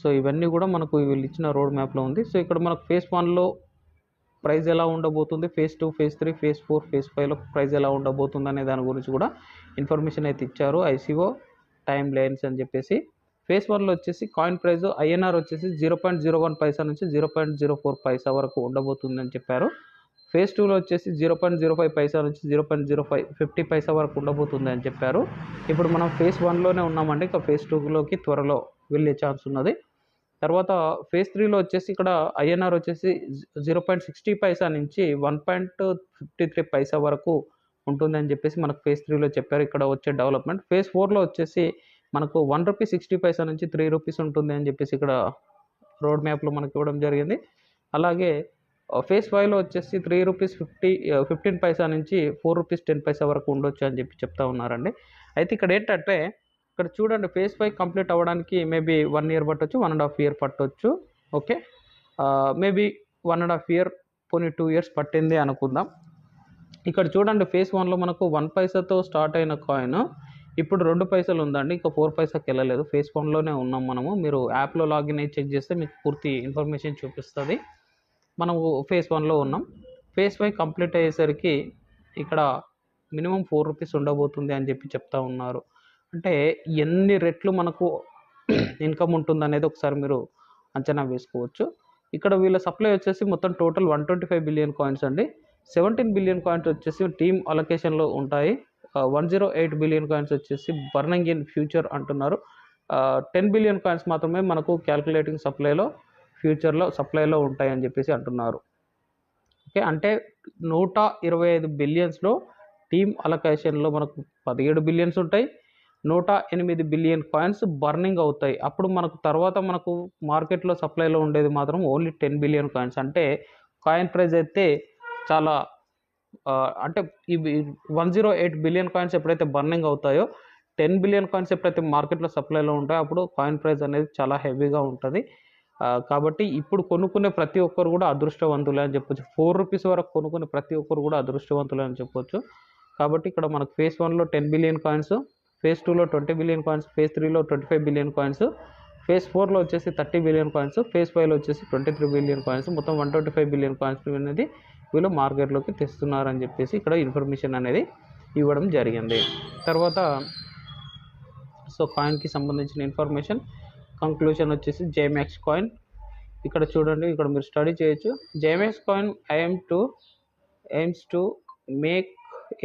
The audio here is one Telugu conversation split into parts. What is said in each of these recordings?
సో ఇవన్నీ కూడా మనకు వీళ్ళు ఇచ్చిన రోడ్ మ్యాప్లో ఉంది. సో ఇక్కడ మనకు ఫేస్ వన్లో ప్రైజ్ ఎలా ఉండబోతుంది? Phase two phase three phase four phase ఫైవ్లో ప్రైజ్ ఎలా ఉండబోతుంది అనే దాని గురించి కూడా ఇన్ఫర్మేషన్ అయితే ఇచ్చారు ఐసీఓ టైం లైన్స్ అని చెప్పేసి. ఫేజ్ వన్లో వచ్చేసి కాయిన్ ప్రైజ్ ఐఎన్ఆర్ వచ్చేసి zero point zero one paisa నుంచి zero point zero four paisa వరకు ఉండబోతుందని చెప్పారు. ఫేజ్ టూలో వచ్చేసి zero point zero five paisa నుంచి zero point zero five fifty paisa వరకు ఉండబోతుంది అని చెప్పారు. ఇప్పుడు మనం ఫేజ్ వన్లోనే ఉన్నామండి. ఇక ఫేజ్ టూలోకి త్వరలో వెళ్ళే ఛాన్స్ ఉన్నది. తర్వాత ఫేజ్ త్రీలో వచ్చేసి ఇక్కడ ఐఎన్ఆర్ వచ్చేసి జీరో పాయింట్ సిక్స్టీ పైసా నుంచి one point fifty three paisa వరకు ఉంటుందని చెప్పేసి మనకు ఫేజ్ త్రీలో చెప్పారు. ఇక్కడ వచ్చే డెవలప్మెంట్. ఫేజ్ ఫోర్లో వచ్చేసి మనకు వన్ రూపీ సిక్స్టీ పైసా నుంచి త్రీ రూపీస్ ఉంటుంది అని చెప్పేసి ఇక్కడ రోడ్ మ్యాప్లో మనకి ఇవ్వడం జరిగింది. అలాగే ఫేస్ ఫైవ్లో వచ్చేసి three rupees fifty fifteen paisa నుంచి ఫోర్ రూపీస్ టెన్ పైసా వరకు ఉండొచ్చు అని చెప్పి చెప్తా ఉన్నారండి. అయితే ఇక్కడ ఏంటంటే ఇక్కడ చూడండి ఫేస్ ఫైవ్ కంప్లీట్ అవ్వడానికి మేబీ వన్ ఇయర్ పట్టొచ్చు వన్ అండ్ హాఫ్ ఇయర్ పట్టొచ్చు. Okay maybe one and half year పోనీ టూ ఇయర్స్ పట్టింది అనుకుందాం. ఇక్కడ చూడండి ఫేస్ వన్లో మనకు వన్ పైసాతో స్టార్ట్ అయిన కాయిన్ ఇప్పుడు రెండు పైసలు ఉందండి ఇంకా ఫోర్ పైసాకి వెళ్ళలేదు. ఫేస్ వన్లోనే ఉన్నాం మనము. మీరు యాప్లో లాగిన్ అయ్యి చెక్ చేస్తే మీకు పూర్తి ఇన్ఫర్మేషన్ చూపిస్తుంది. మనము ఫేస్ వన్లో ఉన్నాం. ఫేస్ ఫైవ్ కంప్లీట్ అయ్యేసరికి ఇక్కడ మినిమం ఫోర్ రూపీస్ ఉండబోతుంది అని చెప్పి చెప్తా ఉన్నారు. అంటే ఎన్ని రెట్లు మనకు ఇన్కమ్ ఉంటుంది అనేది ఒకసారి మీరు అంచనా వేసుకోవచ్చు. ఇక్కడ వీళ్ళ సప్లై వచ్చేసి మొత్తం total one twenty five billion coins అండి. సెవెంటీన్ బిలియన్ కాయిన్స్ వచ్చేసి టీమ్ అలొకేషన్లో ఉంటాయి. One zero eight billion coins వచ్చేసి బర్నింగ్ ఇన్ ఫ్యూచర్ అంటున్నారు. టెన్ బిలియన్ కాయిన్స్ మాత్రమే మనకు క్యాల్కులేటింగ్ సప్లైలో ఫ్యూచర్లో సప్లైలో ఉంటాయని చెప్పేసి అంటున్నారు. ఓకే అంటే నూట ఇరవై ఐదు బిలియన్స్లో టీమ్ అలొకేషన్లో మనకు పదిహేడు బిలియన్స్ ఉంటాయి. నూట ఎనిమిది బిలియన్ కాయిన్స్ బర్నింగ్ అవుతాయి. అప్పుడు మనకు తర్వాత మనకు మార్కెట్లో సప్లైలో ఉండేది మాత్రం ఓన్లీ టెన్ బిలియన్ కాయిన్స్ అంటే కాయిన్ ప్రైస్ అయితే చాలా అంటే ఇవి one zero eight billion coins ఎప్పుడైతే బర్నింగ్ అవుతాయో టెన్ బిలియన్ కాయిన్స్ ఎప్పుడైతే మార్కెట్లో సప్లైలో ఉంటాయో అప్పుడు కాయిన్ ప్రైస్ అనేది చాలా హెవీగా ఉంటుంది. కాబట్టి ఇప్పుడు కొనుక్కునే ప్రతి ఒక్కరు కూడా అదృష్టవంతులే అని చెప్పొచ్చు. ఫోర్ రూపీస్ వరకు కొనుక్కునే ప్రతి ఒక్కరు కూడా అదృష్టవంతులే అని చెప్పొచ్చు. కాబట్టి ఇక్కడ మనకు ఫేస్ వన్లో టెన్ బిలియన్ కాయిన్స్ ఫేజ్ టూలో ట్వంటీ బిలియన్ కాయిన్స్ ఫేజ్ త్రీలో twenty five billion coins phase ఫోర్లో వచ్చేసి థర్టీ బిలియన్ కాయిన్స్ ఫేజ్ ఫైవ్లో వచ్చేసి ట్వంటీ త్రీ బిలియన్ కాయిన్స్ మొత్తం one twenty five billion coins అనేది వీళ్ళు మార్కెట్లోకి తెస్తున్నారని చెప్పేసి ఇక్కడ ఇన్ఫర్మేషన్ అనేది ఇవ్వడం జరిగింది. తర్వాత సో కాయిన్కి సంబంధించిన ఇన్ఫర్మేషన్ కంక్లూషన్ వచ్చేసి జేమాక్స్ కాయిన్ ఇక్కడ చూడండి ఇక్కడ మీరు స్టడీ చేయొచ్చు. జేమ్యాక్స్ coin I'm to aims to make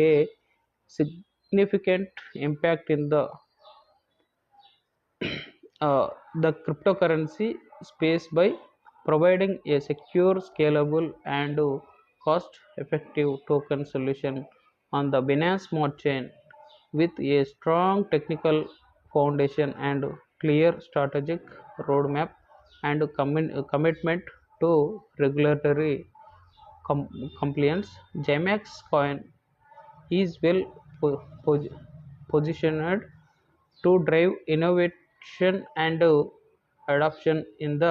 a significant impact in the uh, the cryptocurrency space by providing a secure scalable and cost effective token solution on the binance smart chain with a strong technical foundation and clear strategic roadmap and commi- commitment to regulatory com- compliance. Jmax coin is well positioned to drive innovation and adoption in the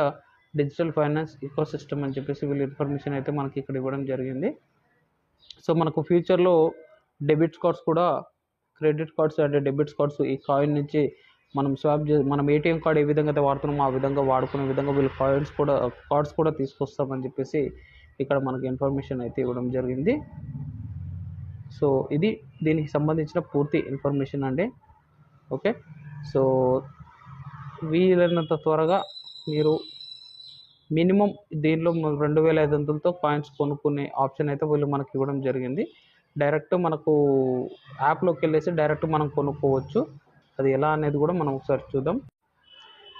digital finance ecosystem అని చెప్పేసి వీళ్ళు ఇన్ఫర్మేషన్ అయితే మనకి ఇక్కడ ఇవ్వడం జరిగింది. సో మనకు ఫ్యూచర్లో డెబిట్ కార్డ్స్ కూడా క్రెడిట్ కార్డ్స్ అంటే డెబిట్ కార్డ్స్ ఈ కాయిన్ నుంచి మనం స్వాప్ చే మనం ఏటీఎం కార్డ్ ఏ విధంగా అయితే వాడుతున్నామో ఆ విధంగా వాడుకునే విధంగా వీళ్ళు కాయిన్స్ కూడా కార్డ్స్ కూడా తీసుకొస్తామని చెప్పేసి ఇక్కడ మనకి ఇన్ఫర్మేషన్ అయితే ఇవ్వడం జరిగింది. సో ఇది దీనికి సంబంధించిన పూర్తి ఇన్ఫర్మేషన్ అండి. ఓకే. సో వీలైనంత త్వరగా మీరు మినిమం దీనిలో రెండు వేల ఐదు వందలతో పాయింట్స్ కొనుక్కునే ఆప్షన్ అయితే వీళ్ళు మనకి ఇవ్వడం జరిగింది. డైరెక్ట్ మనకు యాప్లోకి వెళ్ళేసి డైరెక్ట్ మనం కొనుక్కోవచ్చు. అది ఎలా అనేది కూడా మనం ఒకసారి చూద్దాం.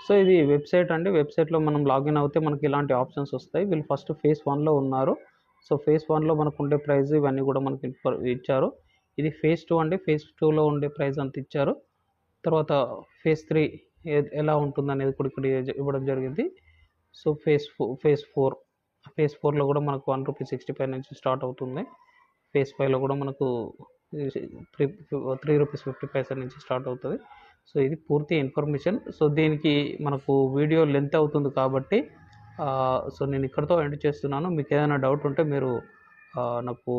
సో ఇది వెబ్సైట్ అండి. వెబ్సైట్లో మనం లాగిన్ అవుతే మనకి ఇలాంటి ఆప్షన్స్ వస్తాయి. వీళ్ళు ఫస్ట్ ఫేస్ వన్లో ఉన్నారు. సో ఫేస్ వన్లో మనకు ఉండే ప్రైస్ ఇవన్నీ కూడా మనకి ఇన్ఫర్- ఇచ్చారు. ఇది ఫేజ్ టూ అండి. ఫేజ్ టూలో ఉండే ప్రైస్ అంత ఇచ్చారు. తర్వాత ఫేజ్ త్రీ ఎలా ఉంటుంది అనేది కూడా ఇక్కడ ఇవ్వడం జరిగింది. So phase four phase four phase ఫోర్లో కూడా మనకు వన్ రూపీ సిక్స్టీ ఫైవ్ నుంచి స్టార్ట్ అవుతుంది. ఫేజ్ ఫైవ్లో కూడా మనకు three three rupees fifty paisa నుంచి స్టార్ట్ అవుతుంది. సో ఇది పూర్తి ఇన్ఫర్మేషన్. సో దీనికి మనకు వీడియో లెంత్ అవుతుంది కాబట్టి సో నేను ఇక్కడితో ఎండ్ చేస్తున్నాను. మీకు ఏదైనా డౌట్ ఉంటే మీరు నాకు